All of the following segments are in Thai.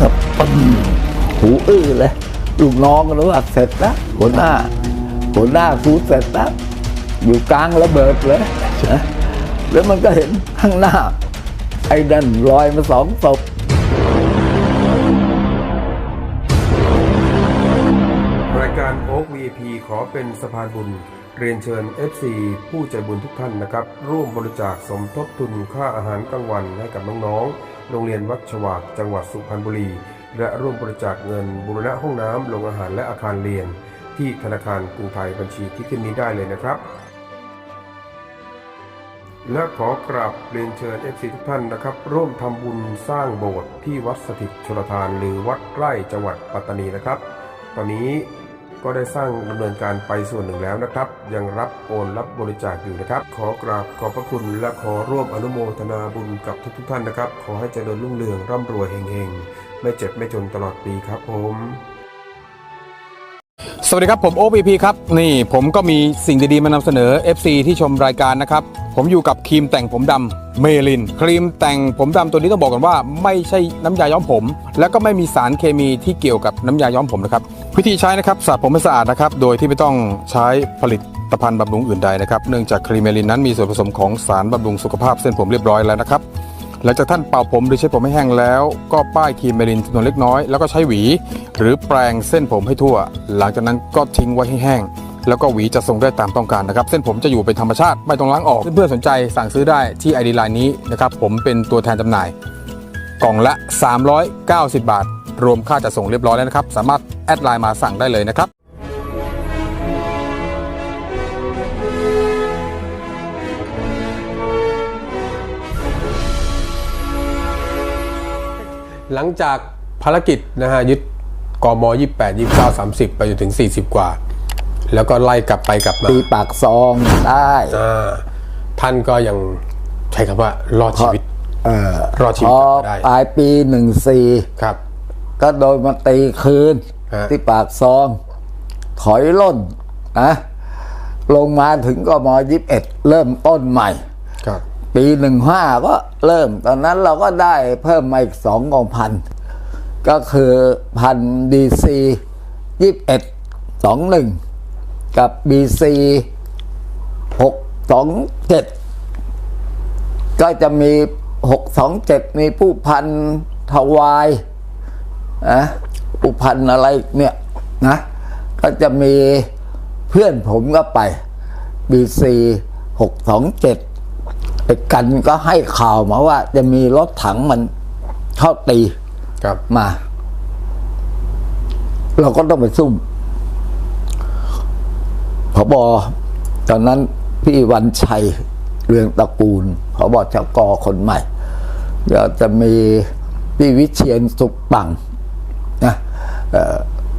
ก็ปึ้งหูอื้อเลยลูกน้องก็รู้ว่าเสร็จแล้วหัวหน้าหัวหน้ากูเสร็จแล้วอยู่กลางระเบิดเลยนะแล้วมันก็เห็นข้างหน้า ไอ้ดันลอยมาสองศพรายการโอ๊ก VIP ขอเป็นสะพานบุญ เรียนเชิญ FC ผู้ใจบุญทุกท่านนะครับ ร่วมบริจาคสมทบทุนค่าอาหารกลางวันให้กับน้องๆ โรงเรียนวัดฉวาก จังหวัดสุพรรณบุรี และร่วมบริจาคเงินบูรณะห้องน้ำโรงอาหารและอาคารเรียน ที่ธนาคารกรุงไทยบัญชีที่ขึ้นนี้ได้เลยนะครับ และขอกราบเรียนเชิญ FC ทุกท่านนะครับ ร่วมทำบุญสร้างโบสถ์ที่วัดสถิตชลทานหรือวัดไร่จังหวัดปัตตานีนะครับ ตอนนี้ ก็ได้สร้างดำเนินการไปส่วนหนึ่งแล้วนะครับ ยังรับโอนรับบริจาคอยู่นะครับ ขอกราบขอบพระคุณและขอร่วมอนุโมทนาบุญกับทุกๆท่านนะครับ ขอให้เจริญรุ่งเรืองร่ำรวยเฮงๆ ไม่เจ็บไม่จนตลอดปีครับผมสวัสดีครับผม OPP ครับนี่ผมก็มีสิ่งดีๆมานำเสนอ FC ที่ชมรายการนะครับ ผมอยู่กับครีมแต่งผมดำเมลิน ครีมแต่งผมดำตัวนี้ต้องบอกกันว่า ไม่ใช่น้ำยาย้อมผม แล้วก็ไม่มีสารเคมีที่เกี่ยวกับน้ำยาย้อมผมนะครับ วิธีใช้นะครับสระผมให้สะอาดนะครับ โดยที่ไม่ต้องใช้ผลิตภัณฑ์บำรุงอื่นใดนะครับ เนื่องจากครีมเมลินนั้นมีส่วนผสมของสารบำรุงสุขภาพเส้นผมเรียบร้อยแล้วนะครับ หลังจากท่านเป่าผมหรือใช้ผมให้แห้งแล้ว ก็ป้ายครีมเมลินจำนวนเล็กน้อย แล้วก็ใช้หวี หรือแปรงเส้นผมให้ทั่ว หลังจากนั้นก็ทิ้งไว้ให้แห้ง แล้วก็หวีจะทรงได้ตามต้องการนะครับ เส้นผมจะอยู่เป็นธรรมชาติไม่ต้องล้างออก เพื่อนๆสนใจสั่งซื้อได้ที่ไอดีไลน์นี้นะครับ ผมเป็นตัวแทนจำหน่าย กล่องละ 390 บาท รวมค่าจัดส่งเรียบร้อยแล้วนะครับ สามารถแอดไลน์มาสั่งได้เลยนะครับหลังจากภารกิจนะฮะยึดกม28 29 30 ไปจนถึง 40 กว่า แล้วก็ไล่กลับไปกลับมาตีปากซองได้อ่าท่านก็ยังใช้คำว่ารอดชีวิตเออรอดชีพวิตอกลับมาได้ปลายปีหนึ่งสี่ครับ ก็โดนมาตีคืนฮะที่ปากซอง ถอยล่นนะลงมาถึงกมยี่สิบเอ็ดเริ่มต้นใหม่ครับปีหนึ่งห้าก็เริ่ม ตอนนั้นเราก็ได้เพิ่มมาอีกสองกองพัน ก็คือพันดีซียี่สิบเอ็ดสองหนึ่งกับบีซีหกสองเจ็ดก็จะมีหกสองเจ็ดมีผู้พันทวาย นะผู้พันอะไรเนี่ยนะก็จะมีเพื่อนผมก็ไปบีซีหกสองเจ็ดไอ้กันก็ให้ข่าวมาว่า จะมีรถถังมันเข้าตีครับมา เราก็ต้องไปซุ่มพบตอนนั้นพี่วันชัยเรืองตระกูลพบชกคนใหม่เดี๋ยวจะมีพี่วิเชียนสุขปังนะเอ่อ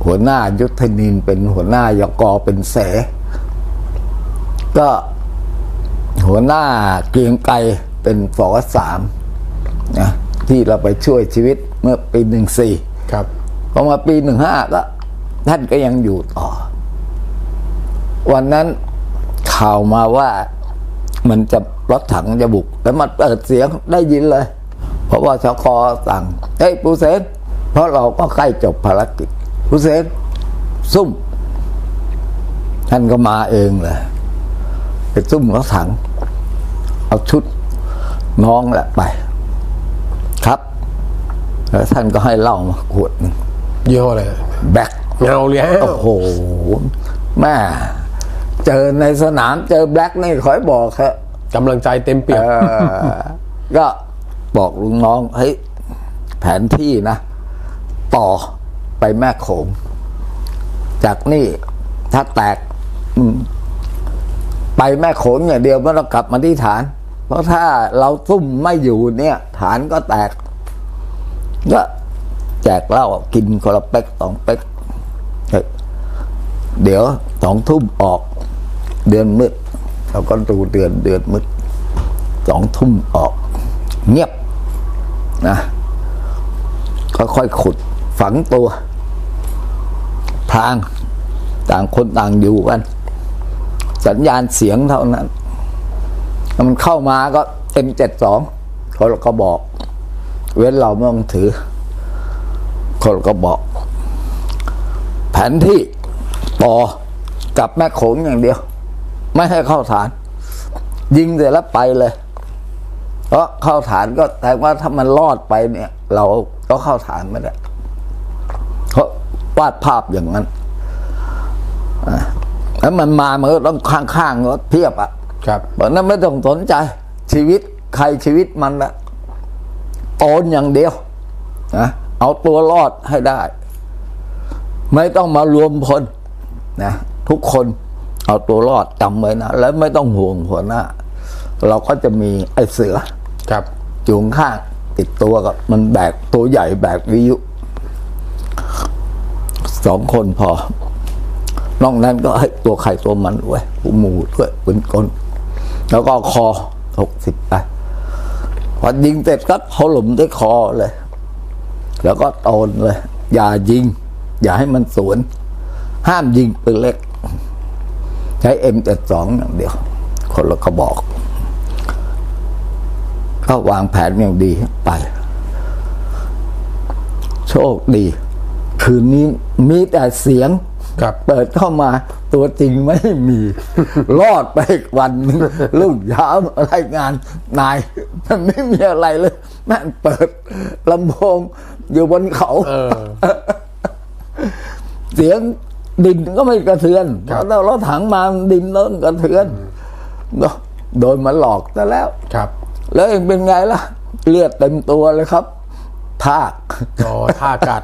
หัวหน้ายุทธนินเป็นหัวหน้ายกเป็นแสก็หัวหน้าเกรียงไกรเป็นฝอสามนะที่เราไปช่วยชีวิตเมื่อปีหนึ่งสี่ครับพอมาปีหนึ่งห้าก็ท่านก็ยังอยู่ต่อ วันนั้นข่าวมาว่ามันจะรถถังจะบุก แล้วมันเปิดเสียงได้ยินเลย เพราะว่าชกสั่ง เฮ้ยปูเสน เพราะเราก็ใกล้จบภารกิจปูเสนซุ่ม ท่านก็มาเองเลยไปซุ่มรถถัง เอาชุดน้องแหละไป ครับ แล้วท่านก็ให้เหล้ามาขวดหนึ่งยี่ห้ออะไรแบ็คเงาเลยฮะโอ้โหแม่เจอในสนามเจอแบล็กนี่ขอยบอกครับกำลังใจเต็มเปี่ยมเออก็บอกลุงน้องเฮ้ยแผนที่นะ ต่อไปแม่โขง จากนี่ถ้าแตกไปแม่โขงอย่างเดียวไม่ต้องกลับมาที่ฐาน เพราะถ้าเราซุ่มไม่อยู่เนี่ย ฐานก็แตกก็แจกเหล้ากินคนละเป๊กสองเป๊กเฮ้ยเดี๋ยวสองทุ่มออก เดือนมืดเราก็ดูเดือนเดือนมืดสองทุ่มออก เงียบนะค่อยๆขุด ฝังตัว พรางต่างคนต่างอยู่กัน สัญญาณเสียงเท่านั้น มันเข้ามาก็เอ็มเจ็ดสองเขาก็บอก เว้นเราไม่ต้องถือคนก็บอก แผนที่ต่อกับแม่โขงอย่างเดียว ไม่ให้เข้าฐาน ยิงเสร็จแล้วไปเลยเพราะเข้าฐานก็แต่ว่าถ้ามันรอดไปเนี่ย เราก็เข้าฐานไม่ได้ วาดภาพอย่างนั้นอะแล้วมันมามันก็ต้องข้างๆรถเพียบอะครับบอกนั้นไม่ต้องสนใจชีวิตใครชีวิตมันละโอนอย่างเดียวนะเอาตัวรอดให้ได้ ไม่ต้องมารวมพลนะทุกคนเอาตัวรอดจำไว้นะแล้วไม่ต้องห่วงหัวหน้า เราก็จะมีไอ้เสือ ครับจูงข้างติดตัวกับมันแบกตัวใหญ่แบกวิทยุ สองคนพอนอกนั้นก็ให้ตัวใครตัวมันด้วยหูหมูด้วยเปืนกลแล้วก็คอหกสิบไปพอยิงเสร็จก็ถล่มด้วยคอเลย แล้วก็โตนเลย อย่ายิง อย่าให้มันสวน ห้ามยิงปืนเล็ก ใช้เอ็มเจ็ดสองอย่างเดียว คนละกระบอก ก็วางแผนอย่างดีไป โชคดี คืนนี้มีแต่เสียงครับเปิดเข้ามาตัวจริงไม่มี รอดไปอีกวันหนึ่งลูกยาวรายงานนาย มันไม่มีอะไรเลย แม่งเปิดลำโพงอยู่บนเขาเออเสียงดินก็ไม่กระเทือนคเพรับราะเรารถถังมาดินเริ่มกระเทือนโดนมาหลอกซะแล้วครับ แล้วเองเป็นไงล่ะ เลือดเต็มตัวเลยครับทากอ๋อท่ากัด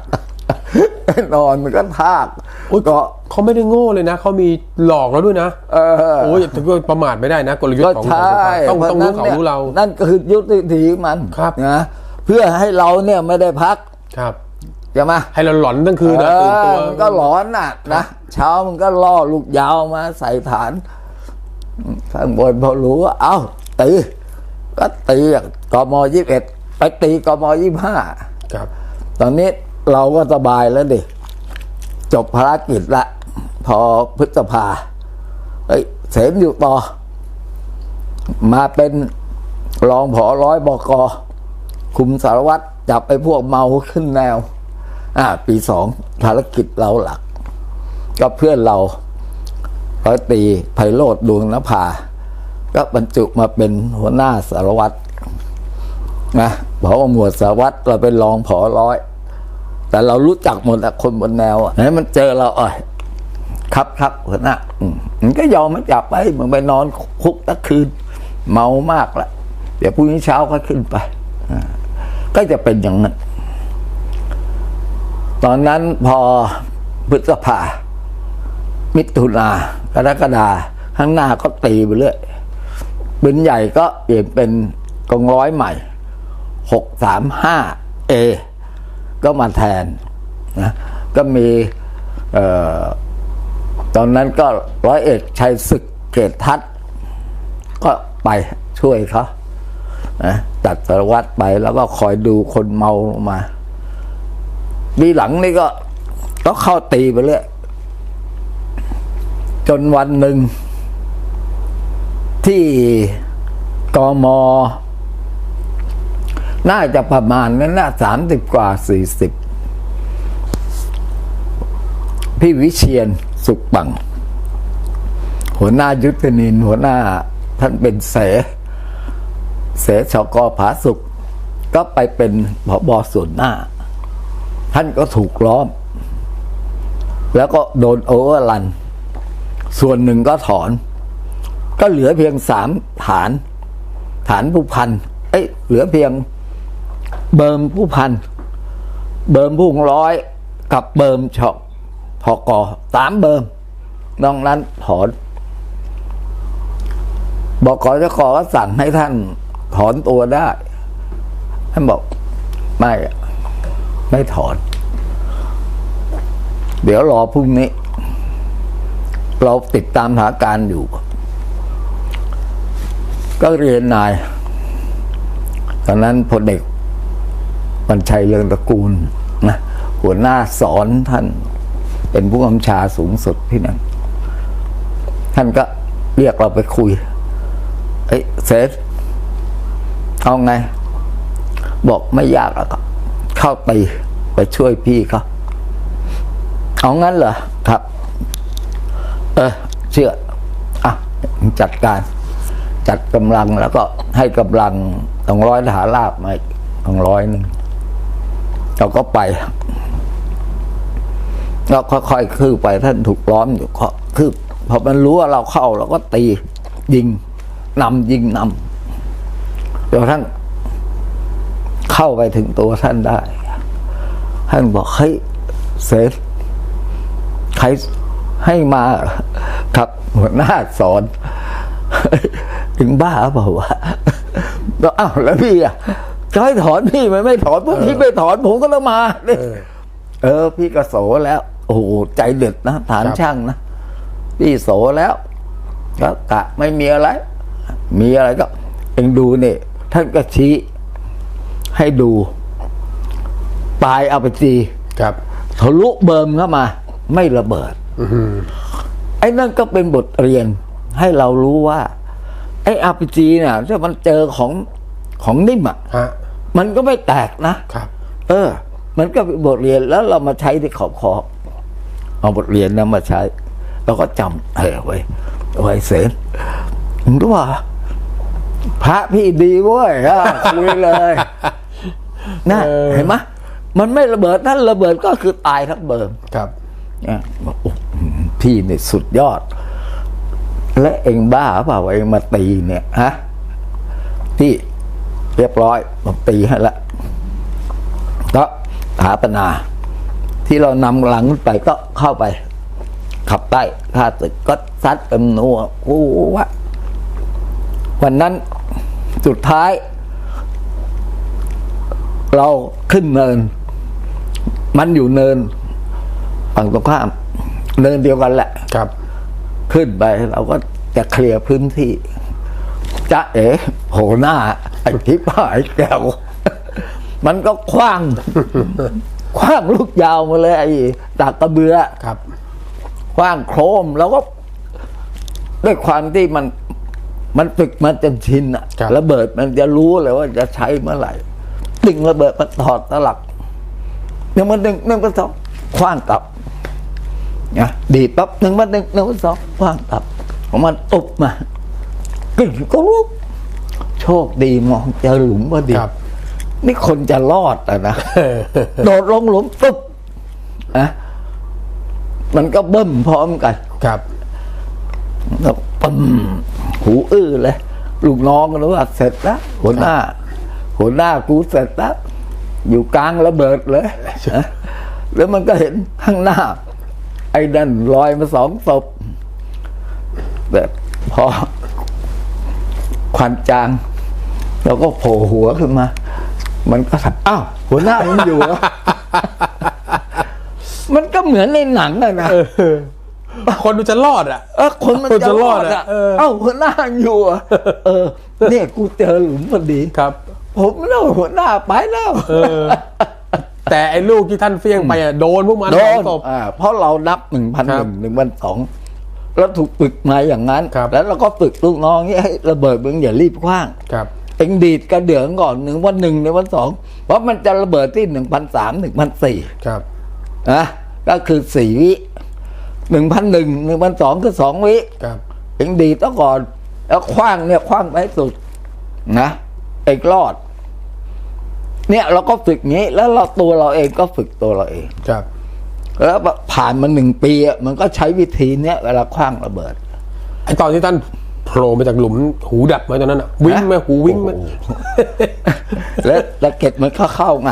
นอนมันก็ทากอุ๊ยก็เขาไม่ได้โง่เลยนะเขามีหลอกเราด้วยนะเออโอ้ยถึงก็ประมาทไม่ได้นะกลยุทก็ธ์ของใช่ของต้องต้องรู้เขาพะฉะนั้นนี่ยรู้เรา นั่นก็คือยุทธวิธีมันครับนะเพื่อให้เราเนี่ยไม่ได้พักครับใช่ไหมให้เราหลอนทั้งคืนเอนะตื่นตัวอมันก็หลอนน่ะนะเช้ามันก็ล่อลูกยาวมาใส่ฐานข้างบนพอรู้ว่าเอ้าตีก็ตีกมยี่สิบเอ็ดไปตีกมยี่ห้าครับตอนนี้ เราก็สบายแล้วดิ จบภารกิจละ พอพฤษภาเฮ้ยเสมอยู่ต่อ มาเป็นรองผอร้อยบกคุมสารวัตรจับไอ้พวกเมาขึ้นแนว อ่า ปีสองภารกิจเราหลัก ก็เพื่อนเราร้อยตีไพโรธดวงนภา ก็บรรจุมาเป็นหัวหน้าสารวัตรนะเผ่าหมวดสารวัตรเราเป็นรองผอร้อย แต่เรารู้จักหมดอะคนบนแนวอะให้มันเจอเราอ่อยครับครับหัวหน้าอืมมันก็ยอมมันจับไปมึงไปนอนคุกตั้งคืน เมามากละเดี๋ยวพรุ่งนี้เช้าก็ขึ้นไปก็จะเป็นอย่างนั้น ตอนนั้นพอพฤษภา มิถุนากรกฎาข้างหน้าก็ตีไปเรื่อยปืนใหญ่ก็เปลี่ยนเป็นกองร้อยใหม่หกสามห้าเอ ก็มาแทนนะก็มีออตอนนั้นก็ร้อยเอกชัยศึกเกตทัศก็ไปช่วยเขานะจัดสารวัตรไปแล้วก็คอยดูคนเมาลงมาปีหลังนี่ก็ก็เข้าตีไปเรื่อยจนวันหนึ่งที่กม น่าจะประมาณนั้นนะสามสิบกว่าสี่สิบพี่วิเชียนสุขบัง หัวหน้ายุทธนิน หัวหน้าท่านเป็นเส เสชกผาสุข ก็ไปเป็นผบส่วนหน้า ท่านก็ถูกล้อม แล้วก็โดนโอเวอร์ลัน ส่วนหนึ่งก็ถอน ก็เหลือเพียงสามฐาน ฐานผู้พัน เอ้ยเหลือเพียง เบิร์มผู้พัน เบิร์มผู้ร้อย กับเบิร์มชอกพอกอสามเบิร์มนอกนั้นถอน บอกกอจะขอก็สั่งให้ท่านถอนตัวได้ท่านบอกไม่ไม่ถอน เดี๋ยวรอพรุ่งนี้ เราติดตามสถานการณ์อยู่ ก็เรียนนาย ตอนนั้นพลเอก บัญชัยเรืองตระกูลนะหัวหน้าสอนท่านเป็นผู้กำชาสูงสุดที่นั่นท่านก็เรียกเราไปคุยเอ้เซฟเอาไง บอกไม่ยากหรอกครับเข้าตีไปช่วยพี่เขาเอางั้นเหรอครับ เออเชื่ออะจัดการ จัดกำลังแล้วก็ให้กำลังต้องร้อยทหารราบมาต้องร้อยหนึ่ง เราก็ไปแล้วค่อยๆคืบไปท่านถูกล้อมอยู่คืบพอมันรู้ว่าเราเข้าเราก็ตี ยิงนำยิงนำจนท่านเข้าไปถึงตัวท่านได้ ท่านบอกเฮ้ยเสร็จใครให้มาครับหัวหน้าสอน ถึงบ้าเปล่าวะแล้วอ้าวแล้วพี่อะ จะให้ถอนพี่มันไม่ถอนพวกพี่ไม่ถอนผมก็ต้องมาเนี่ยเออเออ พี่ก็โสแล้ว โอ้โหใจเด็ดนะฐานครับช่างนะพี่โสแล้วก็กะไม่มีอะไร มีอะไรก็ เองดูเนี่ยท่านก็ชี้ให้ดู ปลายเอาไปจีครับทะลุเบิมเข้ามา ไม่ระเบิดอื้อหือไอ้นั่นก็เป็นบทเรียนให้เรารู้ว่า ไอ้อาพีจีเนี่ยถ้ามันเจอของของนิ่มอะฮะ มันก็ไม่แตกนะครับ เออ มันก็เป็นบทเรียนแล้วเรามาใช้ที่ขอบคอบเอาบทเรียนนั้นมาใช้เราก็จำเออไว้ ไว้เสนมึงรู้ว่า พระพี่ดีเว้ยอะคุยเลยนะเออเห็นไหมมันไม่ระเบิดนั่นระเบิดก็คือตายทั้งเบิมครับเนี่ยบอกโอ้พี่เนี่ยสุดยอด และเองบ้าเปล่าเองมาตีเนี่ยฮะพี่ เรียบร้อยผมตีให้ละก็หาปนา ที่เรานำหลังขึ้นไปก็เข้าไป ขับใต้ข้าศึกก็ซัดเต็มนัวโอ้วะวันนั้นสุดท้าย เราขึ้นเนิน มันอยู่เนินฝั่งตรงข้าม เนินเดียวกันแหละ ครับ ขึ้นไปเราก็จะเคลียร์พื้นที่จะเอ๋ โผล่หน้า ไอ้ทิพย์หายแก้วมันก็คว้างคว้างลูกยาวมาเลย ไอ้ตากกระเบือครับคว้างโครมแล้วก็ ด้วยความที่มัน มันฝึกมาจนชินอะครับระเบิดมันจะรู้เลยว่าจะใช้เมื่อไหร่ดึงระเบิดมันถอดตลักหนึ่งมันหนึ่งหนึ่งมันสองคว้างกลับนะดีดปั๊บหนึ่งมันหนึ่งหนึ่งมันสองคว้างกลับของมันอุบมากึ่งก็รู้ โชคดีมองเจอหลุมพอดีครับ นี่คนจะรอดอะนะโดดลงหลุมปุ๊บนะมันก็เบิ้มพร้อมกันครับแล้วปึ้มหูอื้อเลยลูกน้องก็รู้ว่าเสร็จแล้วหัวหน้าหัวหน้ากูเสร็จแล้วอยู่กลางระเบิดเลยนะแล้วมันก็เห็นข้างหน้า ไอ้ดันลอยมาสองศพแบบพอควันจาง เราก็โผล่หัวขึ้นมา มันก็ถามอ้าวหัวหน้ามันอยู่เหรอมันก็เหมือนในหนังอะนะคนดูจะรอดอะเออคนมันคนจะจะรรออดดอะอะเออเอ้าหัวหน้าอยู่อะเออเนี่ยกูเจอหลุมพอดีครับ ผมเล่าหัวหน้าไปแล้วเออแต่ไอ้ลูกที่ท่านเฟี้ยงไปอะโดนพวกมันโดสองนศพอ่าเพราะเรานับหนึ่งพันคหรันึ่บงหนึ่งพันสองแล้วถูกฝึกมาอย่างนั้นครับแล้วเราก็ฝึกลูกน้องนี่ให้ระเบิดมึงอย่ารีบคว้างครับ เอ็งดีดกระเดื่องก่อนหนึ่งวันหนึ่งในวันสองเพราะมันจะระเบิดที่หนึ่งพันสามหนึ่งพันสี่ครับนะก็คือสี่วิหนึ่งพันหนึ่งหนึ่งพันสองคือสองวิครับเองดีดซะก่อน แล้วคว้างเนี่ยคว้างไปให้สุดนะเองรอด เนี่ยเราก็ฝึกงี้ แล้วเราตัวเราเองก็ฝึกตัวเราเองครับ แล้วผ่านมาหนึ่งปีอะมันก็ใช้วิธีเนี้ยเวลาคว้างระเบิดไอ้ตอนที่ท่าน โผล่มาจากหลุมหูดับไหมตอนนั้นอะวิ่งไหมหูวิ่งไหม แล้วแล้วเก็ดมันเข้าเข้าไง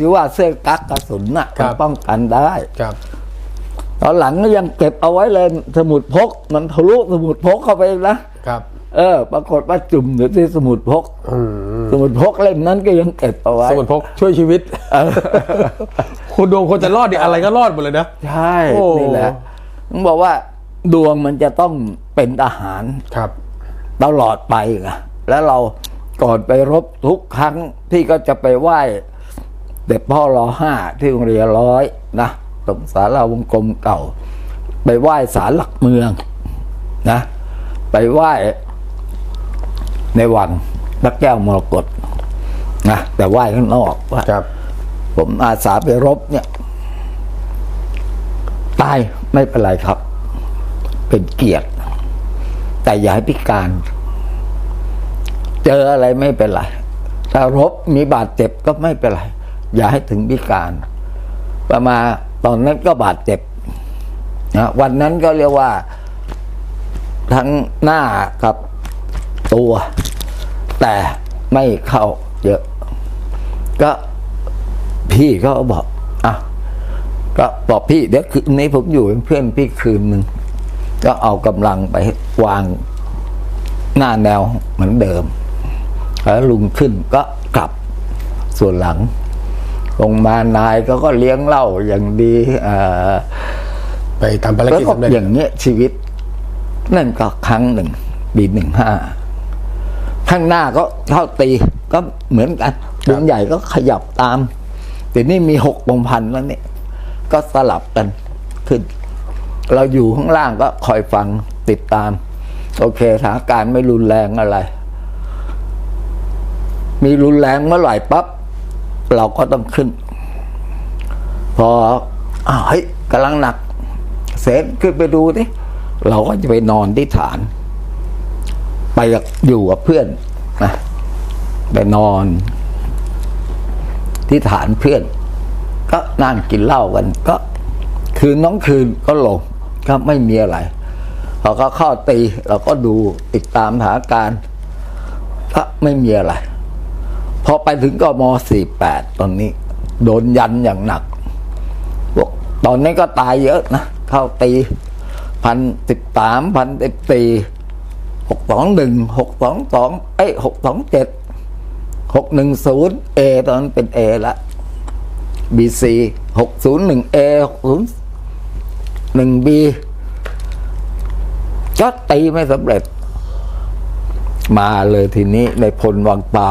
ที่ว่าเสื้อกั๊กกระสุนน่ะครัมันบป้องกันได้ ครับ ตอนหลังก็ยังเก็บเอาไว้เลยสมุดพก มันทะลุสมุดพกเข้าไปนะครับ เออ ปรากฏว่าจุ่มอยู่ที่สมุดพกอืมสมุดพกเล่มนั้นก็ยังเก็บเอาไว้ สมุนพกช่วยชีวิตคนดวงคนจะรอดดิอะไรก็รอดหมดเลยนะ ใช่ โอ้ นี่แหละต้องบอกว่าดวงมันจะต้อง เป็นทหารครับตลอดไปไงแล้วเราก่อนไปรบทุกครั้งที่ก็จะไปไหว้เด็กพ่อรอห้าที่โรงเรียนร้อยนะตรงศาลาวงกลมเก่า ไปไหว้ศาลหลักเมืองนะ ไปไหว้ในวังพระแก้วมรกตนะแต่ไหว้ข้างนอกว่าครับผมอาสาไปรบเนี่ย ตายไม่เป็นไรครับ เป็นเกียรติ แต่อย่าให้พิการ เจออะไรไม่เป็นไรถ้ารบมีบาดเจ็บก็ไม่เป็นไร อย่าให้ถึงพิการ ประมาณตอนนั้นก็บาดเจ็บนะวันนั้นก็เรียกว่า ทั้งหน้ากับตัว แต่ไม่เข้าเยอะ ก็พี่ก็บอกอะก็บอกพี่เดี๋ยวคืนนี้ผมอยู่เป็นเพื่อนพี่คืนหนึ่ง ก็เอากำลังไปวางหน้าแนวเหมือนเดิม แล้วลุงขึ้นก็กลับส่วนหลัง ลงมานายก็ก็เลี้ยงเหล้าอย่างดีเอ่อไปทำภารแล้วกิจก็สำเร็จอย่างเงี้ยชีวิต นั่นก็ครั้งหนึ่งปีหนึ่งห้าข้างหน้าก็เท่าตีก็เหมือนกันวงใหญ่ก็ขยับตาม แต่นี่มีหกปงพันแล้วเนี่ย ก็สลับกันขึ้น เราอยู่ข้างล่างก็คอยฟังติดตาม โอเคสถานการณ์ไม่รุนแรงอะไร มีรุนแรงเมื่อไหร่ปั๊บเราก็ต้องขึ้น พอเฮ้ยกำลังหนัก เสร็จขึ้นไปดูดิเราก็จะไปนอนที่ฐาน ไปกับอยู่กับเพื่อนนะไปนอนที่ฐานเพื่อน ก็นั่งกินเหล้ากันก็คืนน้องคืนก็ลง ก็ไม่มีอะไรพอเขาเข้าตีเราก็ดูติดตามสถานการณ์ก็ไม่มีอะไรพอไปถึงก็ม 48 ตอนนี้ โดนยันอย่างหนักตอนนี้ก็ตายเยอะนะเข้าตีพันสิบสามพันสิบสี่หกสองหนึ่งหกสองสองเอ้หกสองเจ็ดหกหนึ่งศูนย์เอตอนนั้นเป็นเอละบีซีหกศูนย์หนึ่งเอหกศูนย์ หนึ่งบีก็ตีไม่สำเร็จ มาเลยทีนี้ในพลวังเปล่า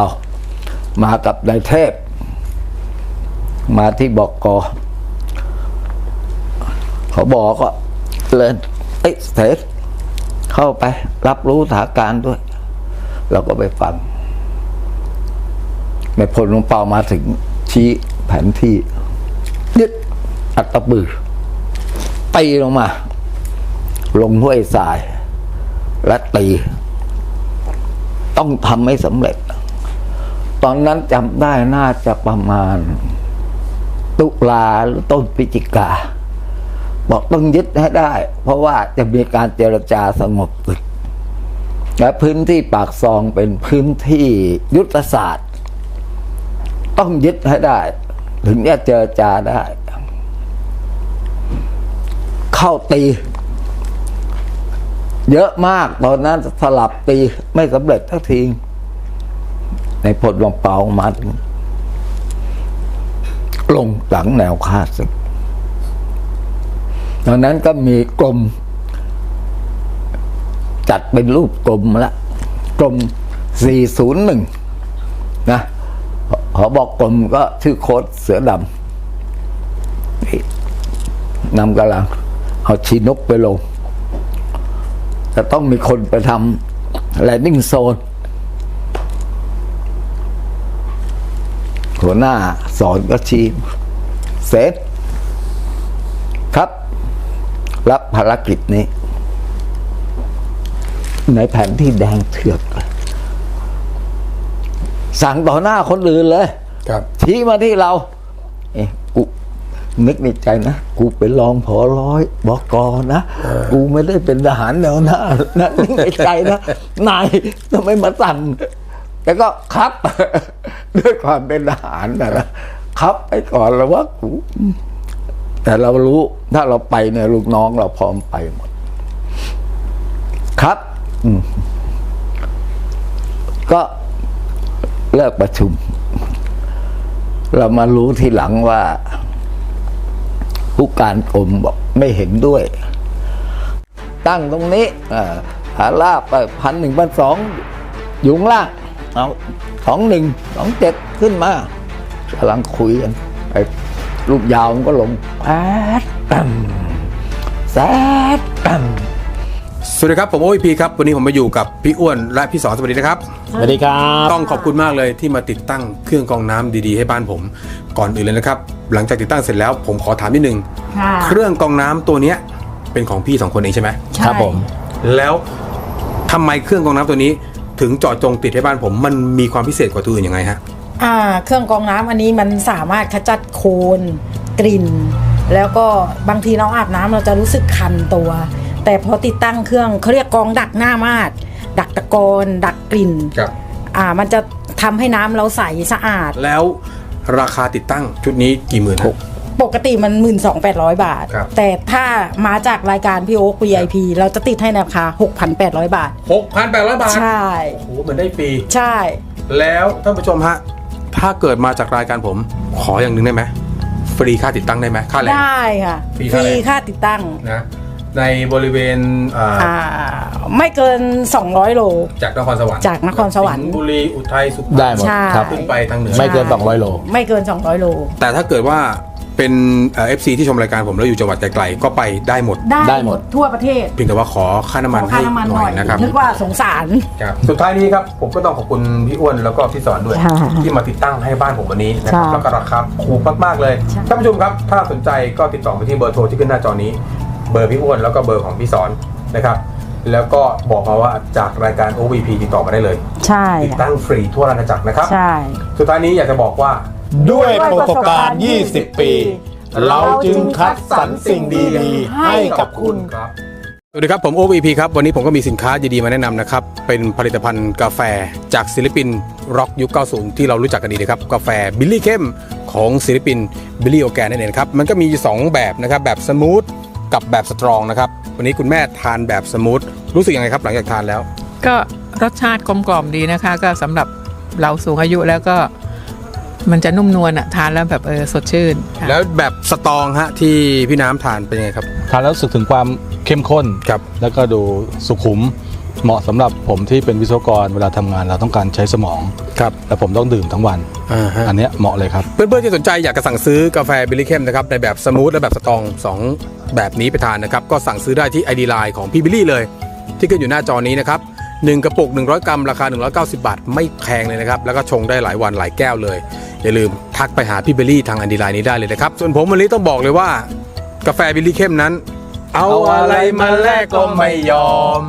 มากับนายเทพ มาที่บอกกอเขาบอกก็เลยเอ้ยเสร็จเข้าไป รับรู้สถานการณ์ด้วย เราก็ไปฟังในพลหลวงเปามาถึงชี้แผนที่ยึดอัตตปือ ตีลงมา ลงห้วยทราย และตี ต้องทำให้สำเร็จ ตอนนั้นจำได้น่าจะประมาณ ตุลาหรือต้นพฤศจิกา บอกต้องยึดให้ได้ เพราะว่าจะมีการเจรจาสงบศึกและพื้นที่ปากซองเป็นพื้นที่ยุทธศาสตร์ ต้องยึดให้ได้ ถึงจะเจรจาได้ เข้าตี เยอะมากตอนนั้นสลับตีไม่สำเร็จทักที ในพลวังเปามาถึงลงหลังแนวค่าศึกตอนนั้นก็มีกลมจัดเป็นรูปกลมละกลม401 นะขอบอกกลมก็ชื่อโค้ดเสือดำนี่นำกำลัง เอาชีนกไปลงจะต้องมีคนไปทำแลนดิ้งโซน หัวหน้าสอนก็ชี้เสร็จครับ รับภารกิจนี้ ในแผนที่แดงเถือกเลยสั่งต่อหน้าคนอื่นเลย ครับ ชี้มาที่เราเอ๊ะกู นึกในใจนะ กูเป็นรองผอร้อยบอกกอนะ กูไม่ได้เป็นทหารแนวหน้านะนึกในใจนะนายทำไมมาสั่งแต่ก็ครับ ด้วยความเป็นทหารนะนะครับไปก่อนแล้วว่ากูแต่เรารู้ถ้าเราไปเนี่ยลูกน้องเราพร้อมไปหมด ครับอืมก็เลิกประชุม เรามารู้ทีหลังว่า ผู้การกรมบอกไม่เห็นด้วย ตั้งตรงนี้อ่าหาลาบไปพันหนึ่งพันสองอยู่งล่างเอาสองหนึ่งสองเจ็ดขึ้นมากำลังคุยกันไอ้รูปยาวมันก็ลงแอดตัมแซดตัม สวัสดีครับผมโอพีครับวันนี้ผมมาอยู่กับพี่อ้วนและพี่สอนสวัสดีนะครับสวัสดีครับ ต้องขอบคุณมากเลยที่มาติดตั้งเครื่องกรองน้ำดีๆ ให้บ้านผมก่อนอื่นเลยนะครับ หลังจากติดตั้งเสร็จแล้วผมขอถามนิดนึงค่ะเครื่องกรองน้ำตัวเนี้ยเป็นของพี่สองคนเองใช่ไหมใช่ครับผม แล้วทำไมเครื่องกรองน้ำตัวนี้ ถึงเจาะจงติดให้บ้านผมมันมีความพิเศษกว่าตัวอื่นยังไงฮะ อ่า เครื่องกรองน้ำอันนี้มันสามารถขจัดโคลนกลิ่น แล้วก็บางทีเราอาบน้ำเราจะรู้สึกคันตัว แต่พอติดตั้งเครื่องเขาเรียกกรองดักหน้ามาดดักตะกอนดักกลิ่นครับ อ่า มันจะทำให้น้ำเราใสสะอาด แล้วราคาติดตั้งชุดนี้กี่หมื่นหก ปกติมัน 12,800 บาท ครับ แต่ถ้ามาจากรายการพี่โอ๊ค VIP เราจะติดให้ในราคา 6,800 บาท หกพันแปดร้อยบาทใช่ โอ้โหเหมือนได้ฟรีใช่ แล้วท่านผู้ชมฮะ ถ้าเกิดมาจากรายการผม ขออย่างหนึ่งได้ไหมฟรีค่าติดตั้งได้ไหมค่าแรง ได้ค่ะ ฟรีฟค่าอะไรรีค่าติดตั้ง นะ ในบริเวณอ่าอ่าไม่เกิน 200 โล จากนครสวรรค์จากนครสวรรค์งห์บุรีอุทัยสุพรรณได้หมดใช่ ครับ ขึ้นไปทางเหนือ ไม่เกิน200 โล ไม่เกิน 200 โล แต่ถ้าเกิดว่าเป็นเอฟซีที่ชมรายการผมแล้วอยู่จังหวัดไกลๆก็ไปได้หมด ได้ได้หมดทั่วประเทศเพียงแต่ว่าขอค่าน้ำมันขอให้ค่าน้ำมันหหน่น่ออยยนะครับ นึกว่าสงสาร ครับสุดท้ายนี้ครับผมก็ต้องขอบคุณพี่อ้วนแล้วก็พี่สอนด้วย ค่ะที่มาติดตั้งให้บ้านผมวันนี้นะครับใช่แล้วก็ราคาถูกมากๆเลยใช่ ท่านผู้ชมครับ ถ้าสนใจก็ติดต่อไปที่เบอร์โทรที่ขึ้นหน้าจอนี้ เบอร์พี่อ้วนแล้วก็เบอร์ของพี่สอนนะครับ แล้วก็บอกมาว่าจากรายการ OVP ติดต่อมาได้เลยใช่ติดตั้งฟรีทั่วราชอาณาจักรนะครับ ใช่ สุดท้ายนี้อยากจะบอกว่า ด้วยประสบการณ์ 20 ปี เราจึงคัดสรรสิ่งดีๆ ให้กับคุณครับ สวัสดีครับ ผม OVP ครับ วันนี้ผมก็มีสินค้าดีๆมาแนะนำนะครับ เป็นผลิตภัณฑ์กาแฟจากศิลปินร็อกยุค 90 ที่เรารู้จักกันดีนะครับ กาแฟบิลลี่เข้มของศิลปินบิลลี่โอแกนนั่นเองครับ มันก็มี2แบบนะครับ แบบสมูท กับแบบสตรองนะครับ วันนี้คุณแม่ทานแบบสมูทรู้สึกยังไงครับหลังจากทานแล้ว ก็รสชาติกลมกล่อมดีนะคะ ก็สำหรับเราสูงอายุแล้วก็มันจะนุ่มนวลอะทานแล้วแบบเออสดชื่นค่ะแล้วแบบสตรองฮะที่พี่น้ำทานเป็นยังไงครับ ทานแล้วรู้สึกถึงความเข้มข้นครับ แล้วก็ดูสุขุมเหมาะสำหรับผมที่เป็นวิศวกรเวลาทำงานเราต้องการใช้สมองครับแล้วผมต้องดื่มทั้งวันอ่าฮะอันเนี้ยเหมาะเลยครับ เพื่อนๆที่สนใจอยากจะสั่งซื้อกาแฟบิลลี่เข้มนะครับในแบบสมูทและแบบสตรองสอง แบบนี้ไปทานนะครับ ก็สั่งซื้อได้ที่ไอดีไลน์ของพี่บิลลี่เลย ที่ขึ้นอยู่หน้าจอนี้นะครับหนึ่งกระปุก 100 กรัม ราคา 190 บาท ไม่แพงเลยนะครับ แล้วก็ชงได้หลายวันหลายแก้วเลย อย่าลืมทักไปหาพี่บิลลี่ทางไอดีไลน์นี้ได้เลยนะครับ ส่วนผมวันนี้ต้องบอกเลยว่า กาแฟบิลลี่เข้มนั้น เอาอะไรมาแลกก็ไม่ยอม